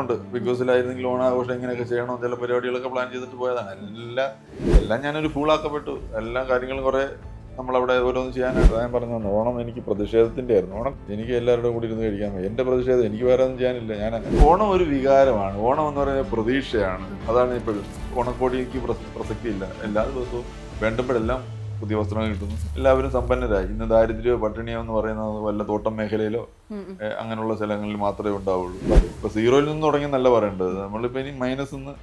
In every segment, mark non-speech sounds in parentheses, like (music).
ഉണ്ട്. ബിഗ് ബോസിലായിരുന്നെങ്കിൽ ഓണാഘോഷം ഇങ്ങനെയൊക്കെ ചെയ്യണം ചില പരിപാടികളൊക്കെ പ്ലാൻ ചെയ്തിട്ട് പോയതാണ്. എല്ലാം എല്ലാം ഞാനൊരു ഫൂളാക്കപ്പെട്ടു എല്ലാ കാര്യങ്ങളും കുറെ നമ്മളവിടെ ഓരോന്ന് ചെയ്യാനായിട്ട് ഞാൻ പറഞ്ഞു തന്നു. ഓണം എനിക്ക് പ്രതിഷേധത്തിന്റെ ആയിരുന്നു ഓണം എനിക്ക് എല്ലാവരുടെ കൂടി ഇരുന്ന് കഴിക്കാൻ എന്റെ പ്രതിഷേധം എനിക്ക് വേറെ ഒന്നും ചെയ്യാനില്ല. ഞാൻ ഓണം ഒരു വികാരമാണ്. ഓണം എന്ന് പറയുന്നത് പ്രതീക്ഷയാണ്. അതാണ് ഇപ്പോഴും. ഓണക്കോടിക്ക് പ്രസ- പ്രസക്തിയില്ല. എല്ലാ ദിവസവും വേണ്ടുമ്പോഴെല്ലാം പുതിയ വസ്ത്രങ്ങൾ കിട്ടുന്നു. എല്ലാവരും സമ്പന്നരായി. ഇന്ന് ദാരിദ്ര്യമോ പട്ടിണിയോ എന്ന് പറയുന്നത് വല്ല തോട്ടം മേഖലയിലോ അങ്ങനെയുള്ള സ്ഥലങ്ങളിൽ മാത്രമേ ഉണ്ടാവുള്ളൂ. ഇപ്പൊ സീറോയിൽ നിന്ന് തുടങ്ങി നല്ല പറയേണ്ടത്. നമ്മളിപ്പോ ഇനി മൈനസ് നിന്ന്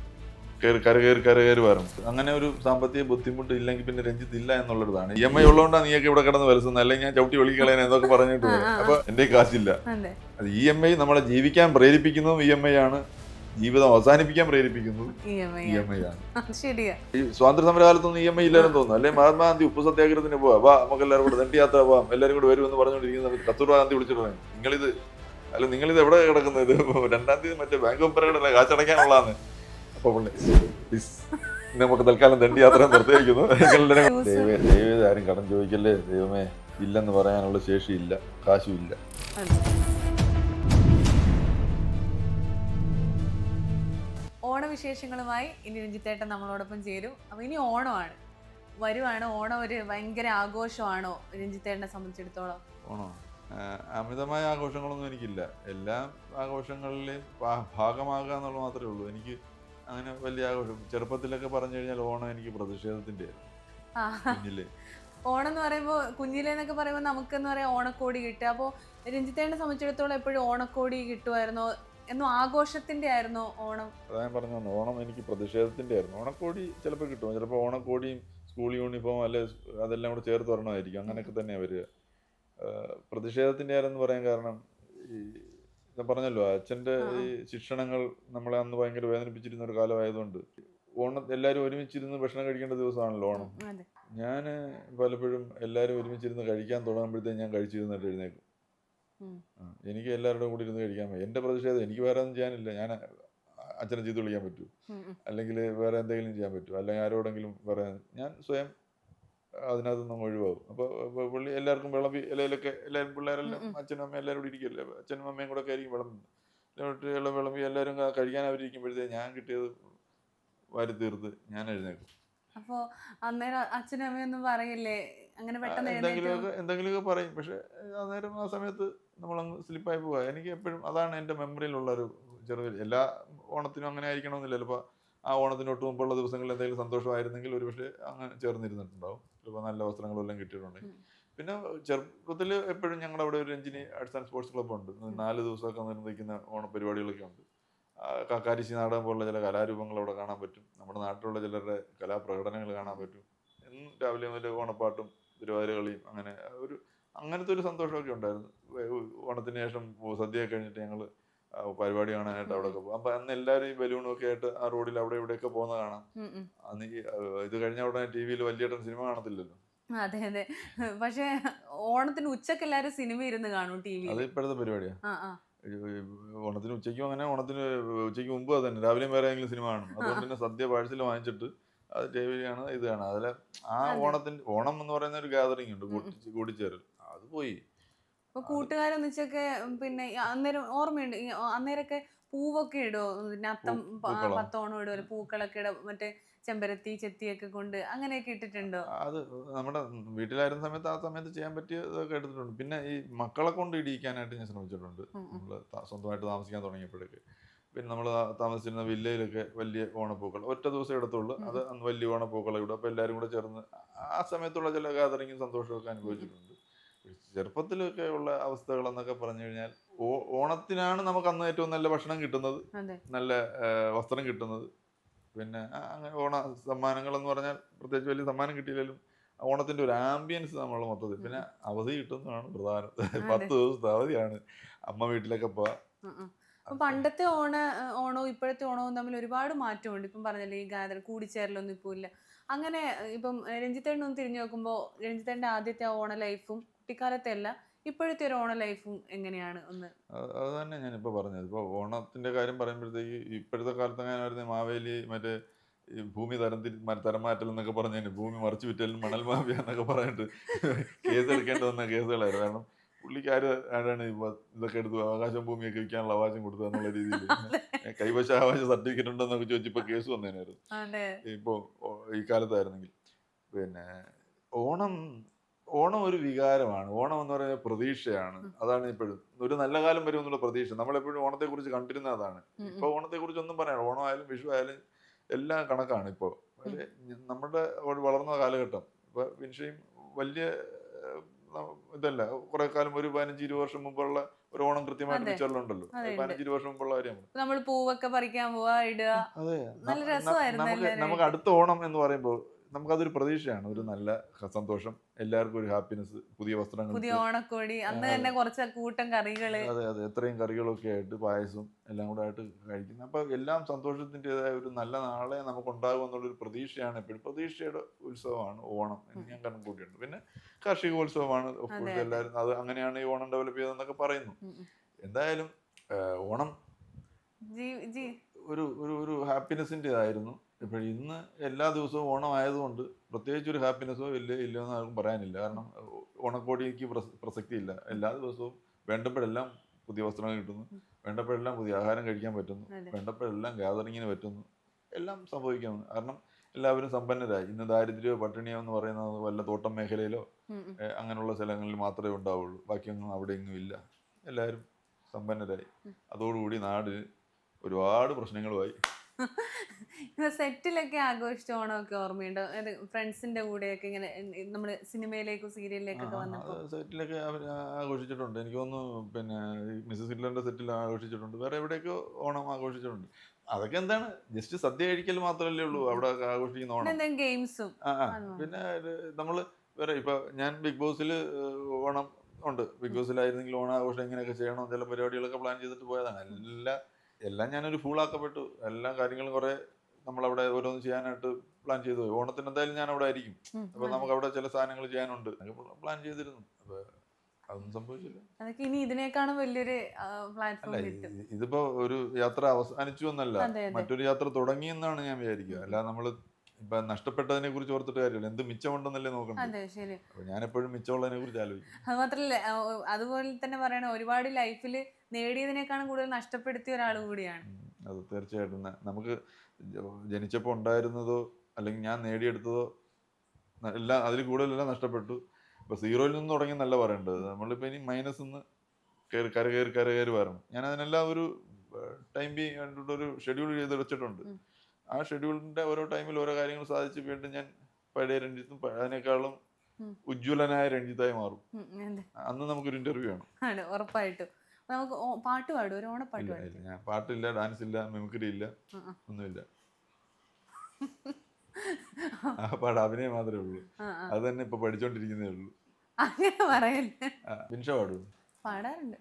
കയറി കര കയറി കര കയറി വരണം. അങ്ങനെ ഒരു സാമ്പത്തിക ബുദ്ധിമുട്ട് ഇല്ലെങ്കിൽ പിന്നെ രഞ്ജിത്ത് ഇല്ല എന്നുള്ളതാണ് ഇ എം ഐ ഉള്ളതുകൊണ്ടാണ് നീയൊക്കെ ഇവിടെ കിടന്ന് വലസുന്നത് അല്ലെങ്കിൽ ഞാൻ ചവിട്ടി വിളിക്കളയാൻ എന്നൊക്കെ പറഞ്ഞിട്ട്. അപ്പൊ എന്റെ കാശില്ല. അത് ഇ എം ഐ നമ്മളെ ജീവിക്കാൻ പ്രേരിപ്പിക്കുന്നതും ഇ എം ഐ ആണ്. ജീവിതം അവസാനിപ്പിക്കാൻ പ്രേരിപ്പിക്കുന്നത് ഇ എം ഐ ആണ്. ശരിയാ. ഈ സ്വാതന്ത്ര്യ സമരകാലത്തൊന്നും ഇ എം ഐ ഇല്ലാന്ന് തോന്നുന്നു. അല്ലെ മഹാത്മാഗാന്ധി ഉപ്പ് സത്യാഗ്രഹത്തിന് പോവാ. വാ നമുക്ക് എല്ലാവരും കൂടെ ദണ്ഡിയാത്ര പോവാം. എല്ലാവരും കൂടെ വരുമെന്ന് പറഞ്ഞുകൊണ്ടിരിക്കുന്ന സമയത്ത് കസ്തൂർബാ ഗാന്ധി വിളിച്ചിട്ട് നിങ്ങളിത് അല്ല നിങ്ങളിത് എവിടെ കിടക്കുന്നത്? രണ്ടാം തീയതി മറ്റേ ബാങ്ക് ഓഫ് ബറോഡ കാശടയ്ക്കാനുള്ളതാണ് അപ്പൊ പുള്ളി "Please, നമുക്ക് തൽക്കാലം ദണ്ഡിയാത്ര നിർത്തിയിരിക്കുന്നു. ദൈവം ആരും കടം ചോദിക്കല്ലേ? ദൈവമേ ഇല്ലെന്ന് പറയാനുള്ള ശേഷിയില്ല കാശും ഓണവിശേഷങ്ങളുമായി ഇനി രഞ്ജിത്തേട്ടൻ നമ്മളോടൊപ്പം ചേരും. അപ്പോൾ ഇനി ഓണമാണ്. വരുവാണ്. ഓണം ഒരു ഭയങ്കര ആഘോഷമാണോ രഞ്ജിത്തേട്ടനെ സംബന്ധിച്ചിടത്തോളം? ഓണോ? അമിതമായ ആഘോഷങ്ങളൊന്നും എനിക്കില്ല. എല്ലാ ആഘോഷങ്ങളിലെയും ഭാഗമാകുക എന്നുള്ളത് മാത്രമേ ഉള്ളൂ. എനിക്ക് അങ്ങനെ വലിയ ആഘോഷം ചെറുപ്പത്തിലൊക്കെ പറഞ്ഞു കഴിഞ്ഞാൽ ഓണം എനിക്ക് പ്രതിഷേധത്തിന്റെ ഓണം എന്ന് പറയുമ്പോൾ കുഞ്ഞിലേന്നൊക്കെ പറയുമ്പോൾ നമുക്കെന്ന് പറയാം ഓണക്കോടി കിട്ടുക. അപ്പോൾ രഞ്ജിത്തേനെ സംബന്ധിച്ചിടത്തോളം എപ്പോഴും ഓണക്കോടി കിട്ടുമായിരുന്നോ? എന്നും ആഘോഷത്തിന്റെ ആയിരുന്നു ഓണം. ഞാൻ പറഞ്ഞു ഓണം എനിക്ക് പ്രതിഷേധത്തിന്റെ ആയിരുന്നു. ഓണക്കോടി ചിലപ്പോൾ കിട്ടും. ചിലപ്പോൾ ഓണക്കോടിയും സ്കൂൾ യൂണിഫോം അല്ലെ അതെല്ലാം കൂടെ ചേർത്ത് വരണമായിരിക്കും. അങ്ങനെയൊക്കെ തന്നെ വരിക. പ്രതിഷേധത്തിന്റെ ആരെന്ന് പറയാൻ കാരണം ഈ ഞാൻ പറഞ്ഞല്ലോ അച്ഛന്റെ ആ. ഈ ശിക്ഷണങ്ങൾ നമ്മളെ അന്ന് ഭയങ്കര വേദനിപ്പിച്ചിരുന്ന ഒരു കാലമായതുകൊണ്ട് ഓണം എല്ലാവരും ഒരുമിച്ചിരുന്ന് ഭക്ഷണം കഴിക്കേണ്ട ദിവസമാണല്ലോ ഓണം. ഞാൻ പലപ്പോഴും എല്ലാവരും ഒരുമിച്ചിരുന്ന് കഴിക്കാൻ തുടങ്ങുമ്പോഴത്തേക്കും ഞാൻ കഴിച്ചിരുന്നിട്ട് എഴുന്നേക്കും എനിക്ക് എല്ലാവരുടെ കൂടി ഇരുന്ന് കഴിക്കാൻ പറ്റും. എന്റെ പ്രതിഷേധം എനിക്ക് വേറെ ഒന്നും ചെയ്യാനില്ല. ഞാൻ അച്ഛനെ ചീത്ത വിളിക്കാൻ പറ്റൂ. അല്ലെങ്കിൽ വേറെ എന്തെങ്കിലും ചെയ്യാൻ പറ്റൂ. അല്ലെങ്കിൽ ആരോടെങ്കിലും പറയാൻ ഞാൻ സ്വയം അതിനകത്ത് നിന്ന് ഒഴിവാകും. അപ്പൊ പുള്ളി എല്ലാവർക്കും വിളമ്പി ഇലയിലൊക്കെ എല്ലാവരും പിള്ളേരെല്ലാം. അച്ഛനും അമ്മയും എല്ലാവരും കൂടി ഇരിക്കല്ലേ അച്ഛനും അമ്മയും കൂടെ ഒക്കെ ആയിരിക്കും എന്നിട്ട് എല്ലാം വിളമ്പി എല്ലാവരും കഴിക്കാൻ അവരിയ്ക്കുമ്പോഴത്തേക്ക് ഞാൻ കിട്ടിയത് വാരി തീർത്ത് ഞാൻ എഴുന്നേക്കും. അപ്പോ അന്നേരം അച്ഛനും അമ്മയൊന്നും പറയില്ലേ? അങ്ങനെ പെട്ടെന്ന് എന്തെങ്കിലുമൊക്കെ എന്തെങ്കിലുമൊക്കെ പറയും. പക്ഷെ അന്നേരം ആ സമയത്ത് നമ്മളങ്ങ് സ്ലിപ്പായി പോവുക എനിക്ക് എപ്പോഴും അതാണ് എന്റെ മെമ്മറിയിലുള്ള ഒരു ചെറിയ എല്ലാ ഓണത്തിനും അങ്ങനെ ആയിരിക്കണമെന്നില്ല. ചിലപ്പോൾ ആ ഓണത്തിന് ഒട്ട് മുമ്പുള്ള ദിവസങ്ങളിൽ എന്തെങ്കിലും സന്തോഷമായിരുന്നെങ്കിൽ ഒരു പക്ഷേ അങ്ങ് ചേർന്നിരുന്നിട്ടുണ്ടാവും. ചിലപ്പോൾ നല്ല വസ്ത്രങ്ങളെല്ലാം കിട്ടിയിട്ടുണ്ടെങ്കിൽ. പിന്നെ ചെറുപ്പത്തിൽ എപ്പോഴും ഞങ്ങളുടെ അവിടെ ഒരു Ranjini arts and sports club ഉണ്ട് നാല് ദിവസമൊക്കെ നിർമ്മിക്കുന്ന ഓണപരിപാടികളൊക്കെ ഉണ്ട്. കാക്കാരിശി നാടകം പോലുള്ള ചില കലാരൂപങ്ങൾ അവിടെ കാണാൻ പറ്റും. നമ്മുടെ നാട്ടിലുള്ള ചിലരുടെ കലാപ്രകടനങ്ങൾ കാണാൻ പറ്റും. എന്നും രാവിലെ മുതൽ ഓണപ്പാട്ടും തിരുവാതിര കളിയും അങ്ങനെ ഒരു അങ്ങനത്തെ ഒരു സന്തോഷമൊക്കെ ഉണ്ടായിരുന്നു. ഓണത്തിന് ശേഷം സദ്യ കഴിഞ്ഞിട്ട് ഞങ്ങൾ പരിപാടി കാണാനായിട്ട് അവിടെ പോകും. അപ്പൊ അന്ന് എല്ലാവരും ഈ ബലൂണും ഒക്കെ ആയിട്ട് ആ റോഡിൽ അവിടെ ഇവിടെയൊക്കെ പോകുന്ന കാണാം. അന്ന് ഈ ഇത് കഴിഞ്ഞ ഉടനെ ടി വിയിൽ വലിയേട്ടൻ സിനിമ കാണത്തില്ലല്ലോ? അതെ അതെ. പക്ഷെ ഓണത്തിന് ഉച്ചയ്ക്ക് എല്ലാരും സിനിമ ഇരുന്ന് കാണും ടി അത് ഇപ്പോഴത്തെ പരിപാടിയാ. ഓണത്തിന് ഉച്ചയ്ക്കും അങ്ങനെ ഓണത്തിന് ഉച്ചയ്ക്ക് മുമ്പ് അത് തന്നെ. രാവിലെയും വേറെ ഏതെങ്കിലും സിനിമ കാണും. അതുകൊണ്ട് തന്നെ സദ്യ പാഴ്സൽ വാങ്ങിച്ചിട്ട് അത് ടി വിയിലാണ് ഇത് കാണാം. അതിൽ ആ ഓണത്തിന്റെ ഓണം എന്ന് പറയുന്ന ഒരു ഗാദറിംഗ് ഉണ്ട് കൂട്ടിച്ചേരൽ അത് പോയി. അപ്പൊ കൂട്ടുകാരൊന്നിച്ചൊക്കെ പിന്നെ അന്നേരം ഓർമ്മയുണ്ട് അന്നേരൊക്കെ അന്നേരമൊക്കെ പൂവൊക്കെ ഇടോ? പിന്നെ അത്തം പത്തോണം ഇടോ പൂക്കളൊക്കെ ഇടും മറ്റേ ചെമ്പരത്തി ചെത്തിയൊക്കെ കൊണ്ട് അങ്ങനെയൊക്കെ ഇട്ടിട്ടുണ്ടോ? അത് നമ്മുടെ വീട്ടിലായിരുന്ന സമയത്ത് ആ സമയത്ത് ചെയ്യാൻ പറ്റിയതൊക്കെ എടുത്തിട്ടുണ്ട്. പിന്നെ ഈ മക്കളെ കൊണ്ട് ഇടിയിക്കാനായിട്ട് ഞാൻ ശ്രമിച്ചിട്ടുണ്ട്. നമ്മൾ സ്വന്തമായിട്ട് താമസിക്കാൻ തുടങ്ങിയപ്പോഴേക്ക്. പിന്നെ നമ്മൾ താമസിച്ചിരുന്ന വില്ലയിലൊക്കെ വലിയ ഓണപ്പൂക്കൾ ഒറ്റ ദിവസം എടുത്തുള്ളൂ അത് വലിയ ഓണപ്പൂക്കളെ ഇടും. അപ്പോൾ എല്ലാവരും കൂടെ ചേർന്ന് ആ സമയത്തുള്ള ചില ഗാദറിങ്ങും സന്തോഷമൊക്കെ അനുഭവിച്ചിട്ടുണ്ട്. ചെറുപ്പത്തിലൊക്കെ ഉള്ള അവസ്ഥകൾ എന്നൊക്കെ പറഞ്ഞു കഴിഞ്ഞാൽ ഓ- ഓണത്തിനാണ് നമുക്ക് അന്ന് ഏറ്റവും നല്ല ഭക്ഷണം കിട്ടുന്നത്. നല്ല വസ്ത്രം കിട്ടുന്നത്. പിന്നെ അങ്ങനെ ഓണ സമ്മാനങ്ങൾ എന്ന് പറഞ്ഞാൽ പ്രത്യേകിച്ച് വലിയ സമ്മാനം കിട്ടിയില്ലെങ്കിലും ഓണത്തിന്റെ ഒരു ആംബിയൻസ് നമ്മൾ മൊത്തത്തിൽ. പിന്നെ അവധി കിട്ടുന്നതാണ് പ്രധാനം. പത്ത് ദിവസത്തെ അവധിയാണ്. അമ്മ വീട്ടിലൊക്കെ പോവാ. പണ്ടത്തെ ഓണ ഓണവും ഇപ്പോഴത്തെ ഓണവും തമ്മിൽ ഒരുപാട് മാറ്റമുണ്ട്. ഇപ്പം പറഞ്ഞല്ലേ ഈ ഗാദർ കൂടിച്ചേരലൊന്നും ഇപ്പോൾ ഇല്ല. അങ്ങനെ ഇപ്പം രഞ്ജിത്തേണ്ണ ഒന്ന് തിരിഞ്ഞു നോക്കുമ്പോൾ രഞ്ജിത്തേണ്ട ആദ്യത്തെ ഓണ ലൈഫും കുട്ടിക്കാലത്തെ അല്ല ഇപ്പോഴത്തെ ഒരു ഓണ ലൈഫും എങ്ങനെയാണ് ഒന്ന്? അത് തന്നെ ഞാനിപ്പോൾ പറഞ്ഞത്. ഇപ്പോൾ ഓണത്തിന്റെ കാര്യം പറയുമ്പോഴത്തേക്ക് ഇപ്പോഴത്തെ കാലത്ത് അങ്ങനെ വരുന്ന മാവേലി മറ്റേ ഈ ഭൂമി തരം തരം മാറ്റൽ എന്നൊക്കെ പറഞ്ഞു ഭൂമി മറിച്ചു വിറ്റലും മണൽ മാഫിയ എന്നൊക്കെ പറഞ്ഞിട്ട് കേസ് എടുക്കേണ്ടി വന്ന കേസുകളായിരുന്നു. കാരണം പുള്ളിക്കാര് ആരാണ് ഇപ്പൊ ഇതൊക്കെ എടുത്ത് ആകാശം ഭൂമിയൊക്കെ വിൽക്കാനുള്ള അവകാശം കൊടുത്തത് എന്നുള്ള (laughs) രീതിയിൽ കൈവശ അവകാശ സർട്ടിഫിക്കറ്റ് ഉണ്ടെന്നൊക്കെ ചോദിച്ചപ്പോൾ കേസ് വന്നേനായിരുന്നു. ഇപ്പോ ഇപ്പോൾ ഈ കാലത്തായിരുന്നെങ്കിൽ. പിന്നെ ഓണം ഓണം ഒരു വികാരമാണ്. ഓണം എന്ന് പറയുന്നത് പ്രതീക്ഷയാണ്. അതാണ് ഇപ്പോഴും. ഒരു നല്ല കാലം വരും എന്നുള്ള പ്രതീക്ഷ. നമ്മളെപ്പോഴും ഓണത്തെ കുറിച്ച് കണ്ടിരുന്ന അതാണ്. ഉം, ഇപ്പൊ ഓണത്തെ കുറിച്ച് ഒന്നും പറയാം ഓണം ആയാലും വിഷു ആയാലും എല്ലാം കണക്കാണ് ഇപ്പോൾ നമ്മുടെ വളർന്ന കാലഘട്ടം. ഇപ്പൊ വിൻഷയും വലിയ ഇതല്ല. കുറെ കാലം ഒരു പതിനഞ്ച് ഇരുപത് വർഷം മുമ്പുള്ള ഒരു ഓണം കൃത്യമായിട്ട്. പിക്ചറിലുണ്ടല്ലോ പതിനഞ്ച് ഇരുപത് വർഷം മുമ്പുള്ള കാര്യമാണ്. നമ്മൾ പൂവൊക്കെ പറിക്കാൻ പോവാ ഇടുക. അതെ. നമുക്ക് അടുത്ത ഓണം എന്ന് പറയുമ്പോൾ നമുക്കതൊരു പ്രതീക്ഷയാണ് ഒരു നല്ല സന്തോഷം എല്ലാവർക്കും ഒരു ഹാപ്പിനെസ് പുതിയ വസ്ത്രങ്ങൾ പുതിയ ഓണക്കോടി അന്ന് അതെ. തന്നെ കുറച്ച് കൂട്ടം കറികൾ. അതെ അതെ എത്രയും കറികളൊക്കെ ആയിട്ട് പായസം എല്ലാം കൂടെ ആയിട്ട് കഴിക്കുന്നത്. അപ്പൊ എല്ലാം സന്തോഷത്തിന്റെതായ ഒരു നല്ല നാളെ നമുക്ക് ഉണ്ടാകും എന്നുള്ളൊരു പ്രതീക്ഷയാണ് എപ്പോഴും. പ്രതീക്ഷയുടെ ഉത്സവമാണ് ഓണം എന്ന് ഞാൻ കണക്കൂട്ടിയുണ്ട് പിന്നെ കാർഷികോത്സവമാണ് എല്ലാവരും അത് അങ്ങനെയാണ് ഈ ഓണം ഡെവലപ്പ് ചെയ്തതെന്നൊക്കെ പറയുന്നു. എന്തായാലും ഓണം ഒരു ഒരു ഒരു ഹാപ്പിനെസ്സിന്റെതായിരുന്നു ഇപ്പോൾ ഇന്ന് എല്ലാ ദിവസവും ഓണം ആയതുകൊണ്ട് പ്രത്യേകിച്ച് ഒരു ഹാപ്പിനെസ്സോ ഇല്ല ഇല്ലയോ എന്ന് ആർക്കും പറയാനില്ല. കാരണം ഓണക്കോടിക്ക് പ്രസക്തി ഇല്ല എല്ലാ ദിവസവും വേണ്ടപ്പോഴെല്ലാം പുതിയ വസ്ത്രങ്ങൾ കിട്ടുന്നു. വേണ്ടപ്പോഴെല്ലാം പുതിയ ആഹാരം കഴിക്കാൻ പറ്റുന്നു. വേണ്ടപ്പോഴെല്ലാം ഗാദറിങ്ങിന് പറ്റുന്നു. എല്ലാം സംഭവിക്കുന്നു കാരണം എല്ലാവരും സമ്പന്നരായി. ഇന്ന് ദാരിദ്ര്യമോ പട്ടിണിയോ എന്ന് പറയുന്നത് വല്ല തോട്ടം മേഖലയിലോ അങ്ങനെയുള്ള സ്ഥലങ്ങളിൽ മാത്രമേ ഉണ്ടാവുള്ളൂ. ബാക്കിയൊന്നും അവിടെ എങ്ങും ഇല്ല. എല്ലാവരും സമ്പന്നരായി. അതോടുകൂടി നാട് ഒരുപാട് പ്രശ്നങ്ങളുമായി. സെറ്റിലൊക്കെ ആഘോഷിച്ച ഓണമൊക്കെ ഓർമ്മയുണ്ടോ? ഫ്രണ്ട്സിന്റെ കൂടെയൊക്കെ ഇങ്ങനെ നമ്മൾ സിനിമയിലേക്കും സീരിയലിലേക്കൊക്കെ വന്നപ്പോൾ സെറ്റിലൊക്കെ ആഘോഷിച്ചിട്ടുണ്ട്. എനിക്ക് തോന്നുന്നു പിന്നെ മിസ്സസ് ഹിറ്റ്ലറിന്റെ സെറ്റിൽ ആഘോഷിച്ചിട്ടുണ്ട്. വേറെ എവിടെയൊക്കെ ഓണം ആഘോഷിച്ചിട്ടുണ്ട്. അതൊക്കെ എന്താണ്? ജസ്റ്റ് സദ്യ കഴിക്കൽ മാത്രമല്ലേ ഉള്ളൂ. അവിടെ ആഘോഷിക്കുന്ന ഓണം. ഗെയിംസും? പിന്നെ നമ്മൾ വേറെ ഇപ്പൊ ഞാൻ ബിഗ് ബോസിൽ ഓണം ഉണ്ട്. ബിഗ് ബോസിലായിരുന്നെങ്കിൽ ഓണാഘോഷം എങ്ങനെയൊക്കെ ചെയ്യണം ചില പരിപാടികളൊക്കെ പ്ലാൻ ചെയ്തിട്ട് പോയതാണ്. എല്ലാം എല്ലാം ഞാനൊരു ഫൂളാക്കപ്പെട്ടു എല്ലാ കാര്യങ്ങളും കുറെ നമ്മളവിടെ ഓരോന്ന് ചെയ്യാനായിട്ട് പ്ലാൻ ചെയ്തു. ഓണത്തിന് എന്തായാലും ഞാൻ അവിടെ ആയിരിക്കും അപ്പൊ നമുക്ക് അവിടെ ചില സാധനങ്ങൾ ചെയ്യാനുണ്ട്. പ്ലാൻ ചെയ്തിരുന്നു. അപ്പൊ അതൊന്നും സംഭവിച്ചില്ല. അതൊക്കെ ഇനി ഇതിനേക്കാളും വലിയൊരു ഇതിപ്പോ ഒരു യാത്ര അവസാനിച്ചു എന്നല്ല. മറ്റൊരു യാത്ര തുടങ്ങി എന്നാണ് ഞാൻ വിചാരിക്കുക. അല്ല നമ്മൾ ഇപ്പൊ നഷ്ടപ്പെട്ടതിനെ കുറിച്ച് ഓർത്തിട്ട് കാര്യമില്ല. എന്ത് മിച്ചമുണ്ടെന്നല്ലേ നോക്കണ്ടേ? അപ്പൊ ഞാൻ എപ്പോഴും മിച്ചമുള്ളതിനെ കുറിച്ച് ആലോചിക്കും. അത് മാത്രല്ല അതുപോലെ തന്നെ പറയണ ഒരുപാട് ലൈഫിൽ നേടിയതിനേക്കാളും കൂടുതൽ നഷ്ടപ്പെടുത്തിയ ഒരാൾ കൂടിയാണ്. അത് തീർച്ചയായിട്ടും. നമുക്ക് ജനിച്ചപ്പോൾ ഉണ്ടായിരുന്നതോ അല്ലെങ്കിൽ ഞാൻ നേടിയെടുത്തതോ എല്ലാം അതിൽ കൂടുതലെല്ലാം നഷ്ടപ്പെട്ടു. ഇപ്പൊ സീറോയിൽ നിന്ന് തുടങ്ങി നല്ല പറയേണ്ടത്. നമ്മളിപ്പോ ഇനി മൈനസ് നിന്ന് കയറി കര കയറി കര കയറി വരണം. ഞാൻ അതിനെല്ലാം ഒരു ടൈം ബി കണ്ടിട്ട് ഒരു ഷെഡ്യൂൾ ചെയ്ത് വെച്ചിട്ടുണ്ട്. ആ ഷെഡ്യൂളിന്റെ ഓരോ ടൈമിൽ ഓരോ കാര്യങ്ങൾ സാധിച്ച് വീണ്ടും ഞാൻ പഴയ രഞ്ജിത്തും പഴയതിനേക്കാളും ഉജ്ജ്വലനായ രഞ്ജിത്തായി മാറും. അന്ന് നമുക്കൊരു ഇന്റർവ്യൂ ആണ്. ആണ് ഉറപ്പായിട്ടും. നമുക്ക് പാട്ട് പാടും ഒരു ഓണപ്പാട്ട് ഞാൻ പാട്ടില്ല ഡാൻസ് ഇല്ല മിമിക്രി ഇല്ല. ഒന്നുമില്ല. (laughs) ആ പാട് അഭിനയം മാത്രമേ ഉള്ളൂ. അത് തന്നെ ഇപ്പൊ പഠിച്ചോണ്ടിരിക്കുന്നേ ഉള്ളൂ. അങ്ങനെ പറയല്ലേ? ബിൻഷ പാടും പാടാറുണ്ട്.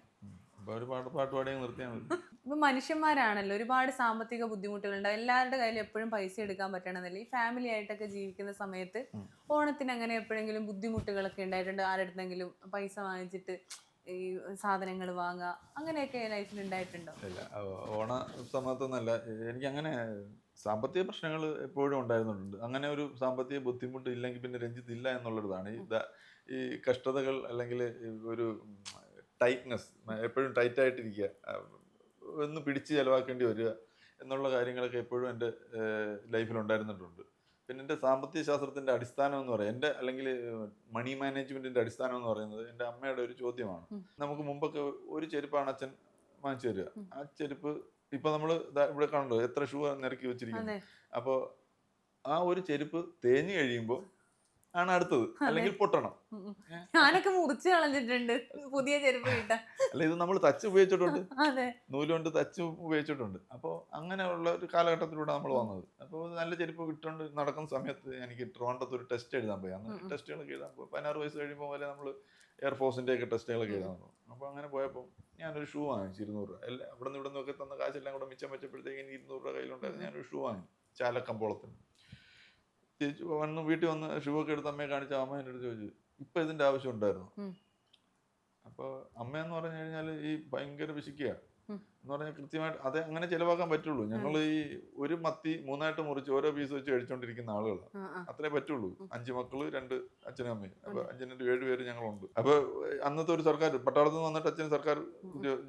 ഒരു പാട്ട് പാട്ട് പാടി നിർത്തിയാൽ മതി. ഇപ്പൊ മനുഷ്യന്മാരാണല്ലോ ഒരുപാട് സാമ്പത്തിക ബുദ്ധിമുട്ടുകളുണ്ട്. എല്ലാവരുടെ കയ്യിൽ എപ്പോഴും പൈസ എടുക്കാൻ പറ്റണമെന്നില്ല ഈ ഫാമിലി ആയിട്ടൊക്കെ ജീവിക്കുന്ന സമയത്ത് ഓണത്തിന് അങ്ങനെ എപ്പോഴെങ്കിലും ബുദ്ധിമുട്ടുകളൊക്കെ ഉണ്ടായിട്ടുണ്ട്? ആരുടെ പൈസ വാങ്ങിച്ചിട്ട് ഈ സാധനങ്ങൾ വാങ്ങുക അങ്ങനെയൊക്കെ ലൈഫിൽ ഉണ്ടായിട്ടുണ്ടോ? ഇല്ല. ഓണ സമയത്തൊന്നല്ല. എനിക്ക് അങ്ങനെ സാമ്പത്തിക പ്രശ്നങ്ങൾ എപ്പോഴും ഉണ്ടായിരുന്നുണ്ട്. അങ്ങനെ ഒരു സാമ്പത്തിക ബുദ്ധിമുട്ട് ഇല്ലെങ്കിൽ പിന്നെ രഞ്ജിത്ത് ഇല്ല എന്നുള്ളതാണ് ഈ ഈ കഷ്ടതകൾ അല്ലെങ്കിൽ ഒരു ടൈറ്റ്നെസ് എപ്പോഴും ടൈറ്റ് ആയിട്ടിരിക്കുക. ആ, ഒന്ന് പിടിച്ച് ചിലവാക്കേണ്ടി വരിക എന്നുള്ള കാര്യങ്ങളൊക്കെ എപ്പോഴും എന്റെ ലൈഫിൽ ഉണ്ടായിരുന്നിട്ടുണ്ട്. പിന്നെ എന്റെ സാമ്പത്തിക ശാസ്ത്രത്തിന്റെ അടിസ്ഥാനം എന്ന് പറയുന്നത് എന്റെ അല്ലെങ്കിൽ മണി മാനേജ്മെന്റിന്റെ അടിസ്ഥാനം എന്ന് പറയുന്നത് എന്റെ അമ്മയുടെ ഒരു ചോദ്യമാണ്. നമുക്ക് മുമ്പൊക്കെ ഒരു ചെരുപ്പാണ് അച്ഛൻ വാങ്ങിച്ചു തരിക. ആ ചെരുപ്പ് ഇപ്പൊ നമ്മൾ ഇവിടെ കണ്ടോ എത്ര ഷൂ നിരക്കി വെച്ചിരിക്കുന്നു. അപ്പോൾ ആ ഒരു ചെരുപ്പ് തേഞ്ഞു കഴിയുമ്പോൾ ആണ് അടുത്തത്. അല്ലെങ്കിൽ പൊട്ടണം. ഞാനൊക്കെ മുറിച്ച് കളഞ്ഞിട്ടുണ്ട്. പുതിയ ചെരുപ്പ് കിട്ട അല്ല ഇത് നമ്മൾ തച്ച് ഉപയോഗിച്ചിട്ടുണ്ട്. നൂലുകൊണ്ട് തച്ച് ഉപയോഗിച്ചിട്ടുണ്ട്. അപ്പോൾ അങ്ങനെയുള്ള ഒരു കാലഘട്ടത്തിലൂടെ നമ്മൾ വന്നത്. അപ്പോൾ നല്ല ചെരുപ്പ് കിട്ടുകൊണ്ട് നടക്കുന്ന സമയത്ത് എനിക്ക് ട്രിവാൻഡ്രത്ത് ഒരു ടെസ്റ്റ് എഴുതാൻ പോയി. അന്ന് ടെസ്റ്റുകൾ. ടെസ്റ്റുകളൊക്കെ എഴുതാൻ പോയി പതിനാറ് വയസ്സ് കഴിയുമ്പോൾ വരെ നമ്മൾ എയർഫോഴ്സിന്റെ ഒക്കെ ടെസ്റ്റുകളൊക്കെ എഴുതാൻ പോകും. അപ്പോൾ അങ്ങനെ പോയപ്പോൾ ഞാനൊരു ഷൂ വാങ്ങിച്ചു ഇരുന്നൂറ് രൂപ. എല്ലാം അവിടെ നിന്ന് ഇവിടെ നിന്നൊക്കെ തന്ന കാശെല്ലാം കൂടെ മിച്ചം വെച്ചപ്പോഴത്തേക്ക് ഇരുന്നൂറ് രൂപ കയ്യിലുണ്ടായിരുന്നു. ഞാനൊരു ഷൂ വാങ്ങി. ചാലക്കമ്പോളത്തിന്. ചേച്ചി വന്ന് വീട്ടിൽ വന്ന് ഷൂ ഒക്കെ എടുത്ത് അമ്മയെ കാണിച്ച അമ്മ എന്നോട് അടുത്ത് ചോദിച്ചു. ഇപ്പം ഇതിന്റെ ആവശ്യം ഉണ്ടായിരുന്നു? അപ്പൊ അപ്പോൾ അമ്മയെന്ന് പറഞ്ഞു കഴിഞ്ഞാൽ ഈ ഭയങ്കര വിശിക്കുക എന്ന് പറഞ്ഞാൽ കൃത്യമായിട്ട് അത് അങ്ങനെ ചിലവാക്കാൻ പറ്റുള്ളൂ. ഞങ്ങൾ ഈ ഒരു മത്തി മൂന്നായിട്ട് മുറിച്ച് ഓരോ പീസ് വെച്ച് കഴിച്ചുകൊണ്ടിരിക്കുന്ന ആളുകളാണ്. അത്രേ പറ്റുള്ളൂ. അഞ്ച് മക്കൾ രണ്ട് അച്ഛനും അമ്മയും. അപ്പൊ. അഞ്ചിനും ഏഴ് പേര് ഞങ്ങളുണ്ട്. അപ്പൊ അന്നത്തെ ഒരു സർക്കാർ പട്ടാളത്തിൽ നിന്ന് വന്നിട്ട് അച്ഛന് സർക്കാർ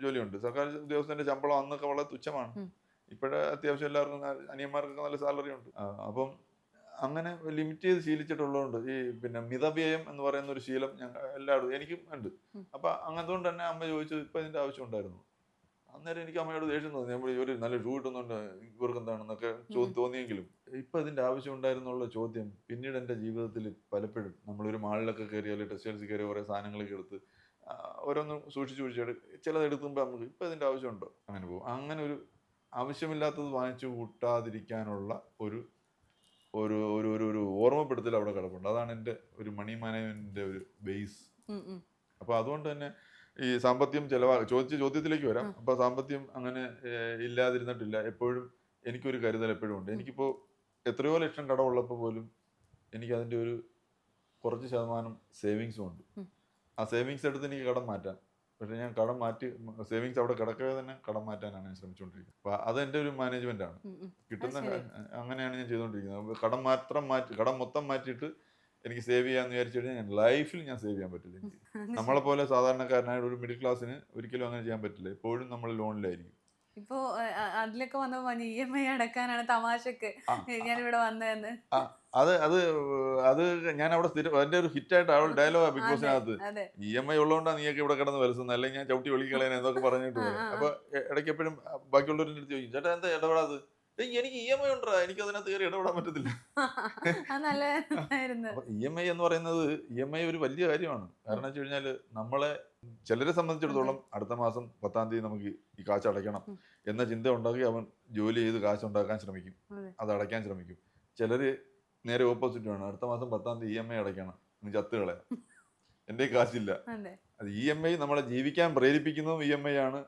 ജോലിയുണ്ട്. സർക്കാർ ഉദ്യോഗസ്ഥന്റെ ശമ്പളം അന്നൊക്കെ വളരെ തുച്ഛമാണ്. ഇപ്പോഴേ അത്യാവശ്യം എല്ലാവർക്കും അനിയന്മാർക്കൊക്കെ നല്ല സാലറി ഉണ്ട്. അപ്പം അങ്ങനെ ലിമിറ്റ് ചെയ്ത് ശീലിച്ചിട്ടുള്ളതുകൊണ്ട് ഈ പിന്നെ മിതവ്യയം എന്ന് പറയുന്ന ഒരു ശീലം ഞങ്ങൾ എല്ലായിടത്തും എനിക്കും ഉണ്ട്. അപ്പൊ അങ്ങനത്തോണ്ട് തന്നെ അമ്മ ചോദിച്ചു ഇപ്പൊ ഇതിന്റെ ആവശ്യം ഉണ്ടായിരുന്നു. അന്നേരം എനിക്ക് അമ്മയോട് ദേഷ്യം തോന്നി. നമ്മൾ ഒരു നല്ല ഷൂ ഇട്ടുന്നുണ്ട് ഇവർക്ക് എന്താണെന്നൊക്കെ ചോദ്യം തോന്നിയെങ്കിലും. ഇപ്പൊ ഇതിന്റെ ആവശ്യം ഉണ്ടായിരുന്നുള്ള ചോദ്യം പിന്നീട് എന്റെ ജീവിതത്തിൽ പലപ്പോഴും നമ്മളൊരു മാളിലൊക്കെ കയറിയാൽ ടെക്സ്റ്റൈൽസിൽ കയറി കുറേ സാധനങ്ങളൊക്കെ എടുത്ത് ഓരോന്നും സൂക്ഷിച്ചു സൂക്ഷിച്ചെടു ചിലത് എടുക്കുമ്പോൾ നമുക്ക് ഇപ്പം ഇതിന്റെ ആവശ്യമുണ്ടോ? അങ്ങനെ പോകും. അങ്ങനെ ഒരു ആവശ്യമില്ലാത്തത് വാങ്ങിച്ചു കൂട്ടാതിരിക്കാനുള്ള ഒരു ഒരു ഒരു ഒരു ഒരു ഓർമ്മപ്പെടുത്തൽ അവിടെ കിടപ്പുണ്ട്. അതാണ് എന്റെ ഒരു മണി മാനേജ്മെന്റിന്റെ ഒരു ബേസ്. അപ്പോൾ അതുകൊണ്ട് തന്നെ ഈ സാമ്പത്തികം ചിലവാ ചോദിച്ച ചോദ്യത്തിലേക്ക് വരാം. അപ്പൊ അപ്പോൾ സാമ്പത്തികം അങ്ങനെ ഇല്ലാതിരുന്നിട്ടില്ല. എപ്പോഴും എനിക്കൊരു കരുതൽ എപ്പോഴും ഉണ്ട്. എനിക്കിപ്പോൾ എത്രയോ ലക്ഷം കടമുള്ളപ്പോൾ പോലും എനിക്ക് അതിന്റെ ഒരു കുറച്ച് ശതമാനം സേവിങ്സും ഉണ്ട്. ആ സേവിങ്സ് എടുത്ത് എനിക്ക് കടം മാറ്റാം. പക്ഷേ ഞാൻ കടം മാറ്റി സേവിങ്സ് അവിടെ കിടക്കവേ തന്നെ കടം മാറ്റാനാണ് ഞാൻ ശ്രമിച്ചുകൊണ്ടിരിക്കുന്നത്. അപ്പോൾ അതെന്റെ ഒരു മാനേജ്മെന്റ് ആണ്. കിട്ടുന്ന അങ്ങനെയാണ് ഞാൻ ചെയ്തുകൊണ്ടിരിക്കുന്നത്. കടം മാത്രം മാറ്റി കടം മൊത്തം മാറ്റിയിട്ട് എനിക്ക് സേവ് ചെയ്യാന്ന് വിചാരിച്ചു കഴിഞ്ഞാൽ ഞാൻ ലൈഫിൽ ഞാൻ സേവ് ചെയ്യാൻ പറ്റില്ല. എനിക്ക് അത് നമ്മളെ പോലെ സാധാരണക്കാരനായ ഒരു മിഡിൽ ക്ലാസ്സിന് ഒരിക്കലും അങ്ങനെ ചെയ്യാൻ പറ്റില്ല. എപ്പോഴും നമ്മൾ ലോണിലായിരിക്കും ഇപ്പോ അതിലൊക്കെ വന്നപ്പോ ഇ എം ഐ അടക്കാനാണ് തമാശക്ക്. ഇവിടെ വന്നതെന്ന് അത് അത് അത് ഞാൻ അവിടെ സ്ഥിരം എന്റെ ഒരു ഹിറ്റായിട്ട് അവൾ ഡയലോഗാ ബിഗ് ബോസിനകത്ത് ഇ എം ഐ ഉള്ളതുകൊണ്ടാണ് നീയൊക്കെ ഇവിടെ കിടന്ന് വലസുന്നത് അല്ലെങ്കിൽ ഞാൻ ചവിട്ടി വിളിക്കളയാൻ എന്നൊക്കെ പറഞ്ഞിട്ട്. അപ്പൊ ഇടയ്ക്ക് എപ്പോഴും ബാക്കിയുള്ളവരുടെ അടുത്ത് ചോദിക്കും ചേട്ടാ എന്താ ഇടപെടാത് "ഏയ്, എനിക്ക് ഇ എം ഐ ഉണ്ടാ എനിക്ക് അതിനകത്ത് കയറി ഇടപെടാൻ പറ്റത്തില്ല. ഇ എം ഐ എന്ന് പറയുന്നത് ഇ എം ഐ ഒരു വലിയ കാര്യമാണ്. കാരണം വെച്ച് കഴിഞ്ഞാൽ നമ്മളെ ചിലരെ സംബന്ധിച്ചിടത്തോളം അടുത്ത മാസം പത്താം തീയതി നമുക്ക് ഈ കാശ് അടയ്ക്കണം എന്ന ചിന്ത ഉണ്ടാക്കി അവൻ ജോലി ചെയ്ത് കാശ് ഉണ്ടാക്കാൻ ശ്രമിക്കും. അത്. അടയ്ക്കാൻ ശ്രമിക്കും. ചിലര് നേരെ ഓപ്പോസിറ്റ് ആണ് അടുത്ത മാസം പത്താം തീയതി ഇ എം ഐ അടയ്ക്കണം. എന്ന് ചത്ത് കളയാം. എന്റെ കാശില്ല. അത്. ഇ എം ഐ നമ്മളെ ജീവിക്കാൻ പ്രേരിപ്പിക്കുന്നതും ഇ എം ഐ ആണ്.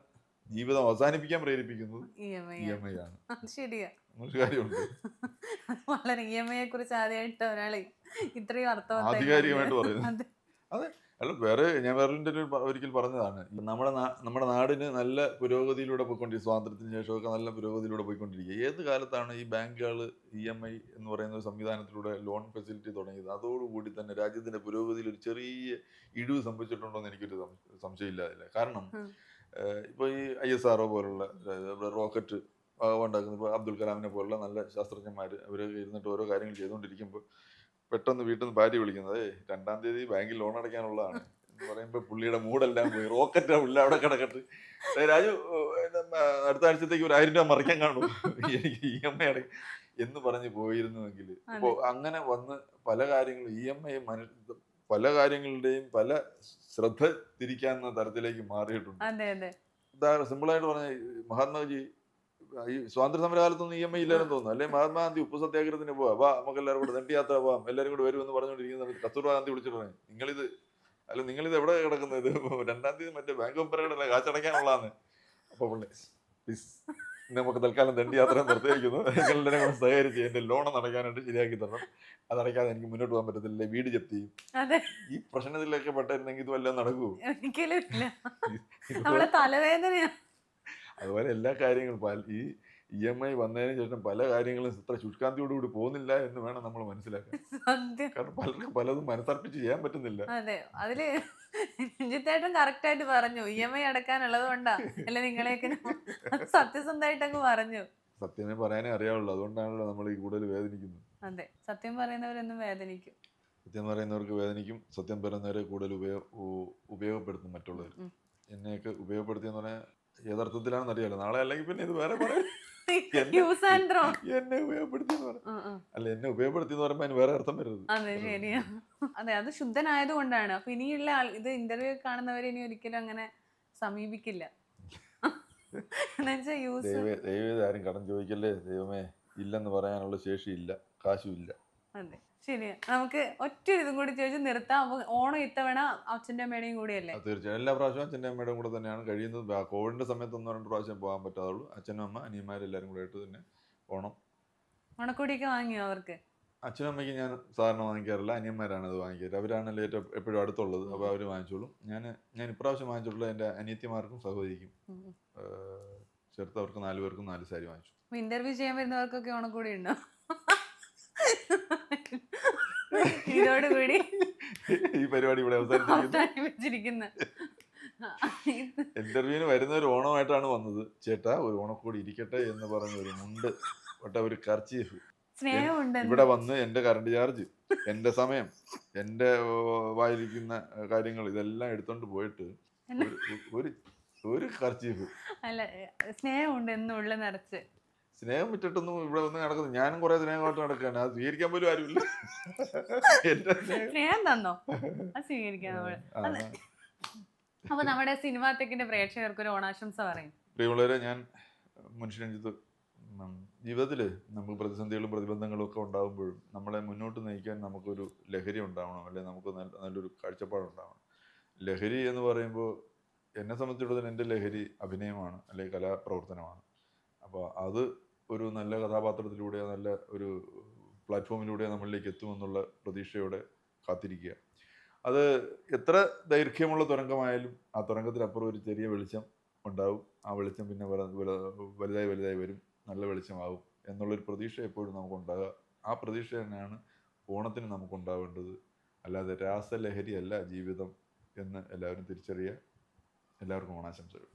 ജീവിതം അവസാനിപ്പിക്കാൻ പ്രേരിപ്പിക്കുന്നത് ഇ എം ഐ ആണ്. ശരിയാ. കാര്യമുണ്ട്. വളരെ ഇ എം ഐയെ കുറിച്ച് ആദ്യമായിട്ട് ഒരാൾ ഇത്രയും അർത്ഥം ആധികാരികമായിട്ട് പറയുന്നു പറയുന്നത്. അതെ. അല്ല വേറെ ഞാൻ വേറെ ഒരു ഒരിക്കൽ പറഞ്ഞതാണ്. നമ്മുടെ നമ്മുടെ നാടിന് നല്ല പുരോഗതിയിലൂടെ പോയിക്കൊണ്ടിരിക്കും സ്വാതന്ത്ര്യത്തിന് ശേഷമൊക്കെ നല്ല പുരോഗതിയിലൂടെ പോയിക്കൊണ്ടിരിക്കുക ഏത് കാലത്താണ് ഈ ബാങ്കുകൾ ഇ എം ഐ എന്ന് പറയുന്ന ഒരു സംവിധാനത്തിലൂടെ ലോൺ ഫെസിലിറ്റി തുടങ്ങിയത്? അതോടുകൂടി തന്നെ രാജ്യത്തിന്റെ പുരോഗതിയിൽ ഒരു ചെറിയ ഇടിവ് സംഭവിച്ചിട്ടുണ്ടോ എന്ന് എനിക്കൊരു സംശയമില്ലാതില്ല കാരണം ഉം. ഏഹ് ഇപ്പൊ ഈ ഐ എസ് ആർ പോലുള്ള റോക്കറ്റ് ഉണ്ടാക്കുന്ന ഇപ്പോൾ അബ്ദുൽ കലാമിനെ പോലുള്ള നല്ല ശാസ്ത്രജ്ഞന്മാർ അവർ ഇരുന്നിട്ട് ഓരോ കാര്യങ്ങൾ ചെയ്തുകൊണ്ടിരിക്കുമ്പോൾ പെട്ടെന്ന് വീട്ടിൽ നിന്ന് ഭാര്യ വിളിക്കുന്നത് ഏയ് രണ്ടാം തീയതി ബാങ്കിൽ ലോൺ അടയ്ക്കാനുള്ളതാണ്. എന്ന് പറയുമ്പോൾ പുള്ളിയുടെ മൂടെല്ലാം പോയി റോക്കറ്റ് ഉള്ള അവിടെ കിടക്കട്ട്. രാജു അടുത്ത ആഴ്ചത്തേക്ക് ഒരു ആയിരം രൂപ മറിക്കാൻ കാണും. എനിക്ക് ഇ എം ഐ അടയ്ക്കും എന്ന് പറഞ്ഞ് പോയിരുന്നുവെങ്കിൽ അപ്പോൾ അങ്ങനെ വന്ന് പല കാര്യങ്ങളും ഇ എം ഐ പല കാര്യങ്ങളുടെയും പല ശ്രദ്ധ തിരിക്കാവുന്ന തരത്തിലേക്ക് മാറിയിട്ടുണ്ട്. സിമ്പിളായിട്ട് പറഞ്ഞ മഹാത്മാജി ഈ സ്വാതന്ത്ര്യ സമരകാലത്തൊന്നും ഇ എം ഐ ഇല്ലാന്ന് തോന്നുന്നു. അല്ലെ? മഹാത്മാഗാന്ധി ഉപ്പു സത്യാഗ്രഹത്തിന് പോവാ. വാ നമുക്ക് എല്ലാവരും കൂടെ ദണ്ഡി യാത്ര പോവാം. എല്ലാവരും കൂടെ വരുമെന്ന് പറഞ്ഞുകൊണ്ടിരിക്കുന്ന സമയത്ത് കസ്തൂർബാ ഗാന്ധി വിളിച്ചിട്ട് പറഞ്ഞു നിങ്ങളിത് അല്ല നിങ്ങളിത് എവിടെ കിടക്കുന്നത്? ഇത് രണ്ടാം തീയതി മറ്റേ ബാങ്ക് ഓഫ് ബറോഡ കാശടയ്ക്കാനുള്ളതാണ് അപ്പൊ പുള്ളി പ്ലീസ്. നമുക്ക് തൽക്കാലം ദണ്ഡി യാത്ര നിർത്തിയിരിക്കുന്നു. നിങ്ങളെല്ലാവരും കൂടെ സഹകരിച്ച് എന്റെ ലോൺ അടയ്ക്കാനായിട്ട് ശരിയാക്കി തരണം. അത് അടയ്ക്കാതെ എനിക്ക് മുന്നോട്ട് പോകാൻ പറ്റത്തില്ല. വീട് ജപ്തി ഈ പ്രശ്നത്തിലൊക്കെ പെട്ടായിരുന്നെങ്കിൽ ഇത് വല്ലതും നടക്കുമോ ഒരിക്കലും ഇല്ല. ഇതുപോലെ- നമ്മുടെ തലവേദനയാ. അതുപോലെ എല്ലാ കാര്യങ്ങളും ഈ ഇ എം ഐ വന്നതിന് ശേഷം പല കാര്യങ്ങളും ഇത്ര ശുഷ്കാന്തിയോടുകൂടി പോകുന്നില്ല എന്ന് വേണം നമ്മൾ മനസ്സിലാക്കാൻ. കാരണം പലർക്കും പലതും മനസ്സർപ്പിച്ച് ചെയ്യാൻ പറ്റുന്നില്ല. അതെ. അതിൽ രഞ്ജിത്തേട്ടൻ കറക്റ്റ് ആയിട്ട് പറഞ്ഞു. ഇ എം ഐ അടക്കാനുള്ളത് കൊണ്ടാ. അല്ല നിങ്ങളെയൊക്കെ സത്യസന്ധമായിട്ട് അങ്ങ് പറഞ്ഞു. സത്യമേ പറയാനേ അറിയാവുള്ളൂ. അതുകൊണ്ടാണല്ലോ നമ്മൾ ഈ കൂടുതൽ വേദനിക്കുന്നത്. അതെ. സത്യം പറയുന്നവരെന്നും വേദനിക്കും. സത്യം പറയുന്നവർക്ക് വേദനിക്കും. സത്യം പറയുന്നവരെ കൂടുതൽ ഉപയോഗ ഉപയോഗപ്പെടുത്തും മറ്റുള്ളവർ. എന്നെയൊക്കെ ഉപയോഗപ്പെടുത്തിയെന്ന് പറഞ്ഞാൽ ഏതർത്ഥത്തിലാണെന്ന് അറിയാലോ. നാളെ അല്ലെങ്കിൽ പിന്നെ ഇത് വേറെ പറയാം. (laughs) എന്നെ- ഉപയോഗപ്പെടുത്തി എന്നെ അല്ല എന്നെ ഉപയോഗപ്പെടുത്തി പറയുമ്പോ അതിന് വേറെ അർത്ഥം വരരുത് അതെ അതെ ശുദ്ധനായത് കൊണ്ടാണ്. അപ്പൊ ഇനിയുള്ള ആൾ ഇത് ഇന്റർവ്യൂ കാണുന്നവരെ ഇനി ഒരിക്കലും അങ്ങനെ സമീപിക്കില്ല. (laughs) ദൈവ ആരും കടം ചോദിക്കല്ലേ? ദൈവമേ ഇല്ലെന്ന് പറയാനുള്ള ശേഷിയില്ല. കാശും ഇല്ല. അതെ. ശരിയാ നമുക്ക് ഒറ്റ ഇതും കൂടി ചോദിച്ച് നിർത്താം. അപ്പൊ ഓണം ഇത്തവണ അച്ഛന്റെ അമ്മയുടെയും കൂടിയല്ലേ? തീർച്ചയായും. എല്ലാ പ്രാവശ്യവും അച്ഛന്റെ അമ്മയുടെയും കൂടെ തന്നെയാണ്. കഴിയുന്നത് കോവിഡിന്റെ സമയത്ത് ഒന്നോ രണ്ട് പ്രാവശ്യം പോകാൻ പറ്റാതുള്ളൂ. അച്ഛനും അമ്മ അനിയന്മാരെല്ലാവരും കൂടെ ആയിട്ട് തന്നെ ഓണം. ഓണക്കോടിയൊക്കെ വാങ്ങിയോ അവർക്ക്? അച്ഛനും അമ്മയ്ക്ക് ഞാൻ സാധാരണ വാങ്ങിക്കാറില്ല. അനിയന്മാരാണ് അത് വാങ്ങിക്കാറ് അവരാണല്ലോ ഏറ്റവും എപ്പോഴും അടുത്തുള്ളത്. അപ്പോൾ അവർ വാങ്ങിച്ചോളും. ഞാൻ ഞാൻ ഇപ്രാവശ്യം വാങ്ങിച്ചിട്ടുള്ള എന്റെ അനിയത്തിമാർക്കും സഹോദരിക്കും ചെറുത്തവർക്ക് നാലുപേർക്കും നാല് പേർക്കും നാല് സാരി വാങ്ങിച്ചു. ഇന്റർവ്യൂ ചെയ്യാൻ വരുന്നവർക്കൊക്കെ ഓണക്കൂടി ഉണ്ടോ? ഇതോടുകൂടി ഈ പരിപാടി ഇവിടെ അവസാനിപ്പിച്ചിരിക്കുന്നു. ഇന്റർവ്യൂവിന് വരുന്ന ഒരു ഓണമായിട്ടാണ് വന്നത്. ചേട്ടാ ഒരു ഓണക്കൂടി ഇരിക്കട്ടെ എന്ന് പറഞ്ഞ ഒരു മുണ്ട് ഒട്ട ഒരു കർച്ചീഫ്. ഇവിടെ വന്ന് എന്റെ കറണ്ട് ചാർജ് എന്റെ സമയം എന്റെ വായിരിക്കുന്ന കാര്യങ്ങൾ ഇതെല്ലാം എടുത്തോണ്ട് പോയിട്ട് ഒരു- ഒരു ഒരു കർച്ചീഫ്. അല്ല സ്നേഹമുണ്ട് എന്നുള്ള നിറച്ച് സ്നേഹം വിട്ടിട്ടൊന്നും ഇവിടെ ഒന്നും നടക്കുന്നു ഞാനും കുറെ സ്നേഹമായിട്ട് നടക്കാണ് അത് സ്വീകരിക്കാൻ പോലും ആരുമില്ല. സ്നേഹം. തന്നോ? അത് അപ്പൊ നമ്മുടെ സിനിമാ തെക്കിന്റെ പ്രേക്ഷകർക്ക് ഒരു ഓണാശംസ പറയും. പ്രിയമുള്ളവരെ ഞാൻ മനുഷ്യരഞ്ജിത്ത് ജീവിതത്തിൽ നമുക്ക് പ്രതിസന്ധികളും പ്രതിബന്ധങ്ങളും ഒക്കെ ഉണ്ടാകുമ്പോഴും നമ്മളെ മുന്നോട്ട് നയിക്കാൻ നമുക്കൊരു ലഹരി ഉണ്ടാവണം. അല്ലെങ്കിൽ നമുക്ക് നല്ല നല്ലൊരു കാഴ്ചപ്പാടുണ്ടാവണം. ലഹരി എന്ന് പറയുമ്പോൾ എന്നെ സംബന്ധിച്ചിടത്തോളം എന്റെ ലഹരി അഭിനയമാണ്. അല്ലെങ്കിൽ കലാപ്രവർത്തനമാണ്. അപ്പോൾ അത് ഒരു നല്ല കഥാപാത്രത്തിലൂടെ നല്ല ഒരു പ്ലാറ്റ്ഫോമിലൂടെ നമ്മളിലേക്ക് എത്തുമെന്നുള്ള പ്രതീക്ഷയോടെ കാത്തിരിക്കുക. അത് എത്ര ദൈർഘ്യമുള്ള തുരങ്കമായാലും ആ തുരങ്കത്തിനപ്പുറം ഒരു ചെറിയ വെളിച്ചം ഉണ്ടാവും. ആ വെളിച്ചം പിന്നെ വല- വല- വലുതായി വലുതായി വരും. നല്ല വെളിച്ചമാവും എന്നുള്ളൊരു പ്രതീക്ഷ എപ്പോഴും നമുക്കുണ്ടാകുക ആ പ്രതീക്ഷ തന്നെയാണ് ഓണത്തിന് നമുക്കുണ്ടാവേണ്ടത്. അല്ലാതെ രാസലഹരിയല്ല ജീവിതം എന്ന് എല്ലാവരും തിരിച്ചറിയുക എല്ലാവർക്കും ഓണാശംസകൾ.